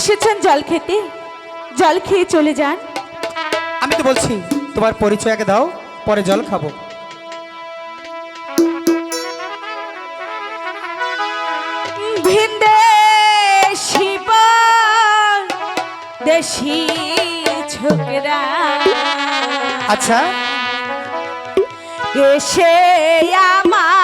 এসেছেন জল খেতে? জল খেয়ে চলে যান। আমি তো বলছি তোমার পরিচয় আগে দাও পরে জল খাব। ভিন্দে শিব দেশি ছোকরা। আচ্ছা। এসে আমার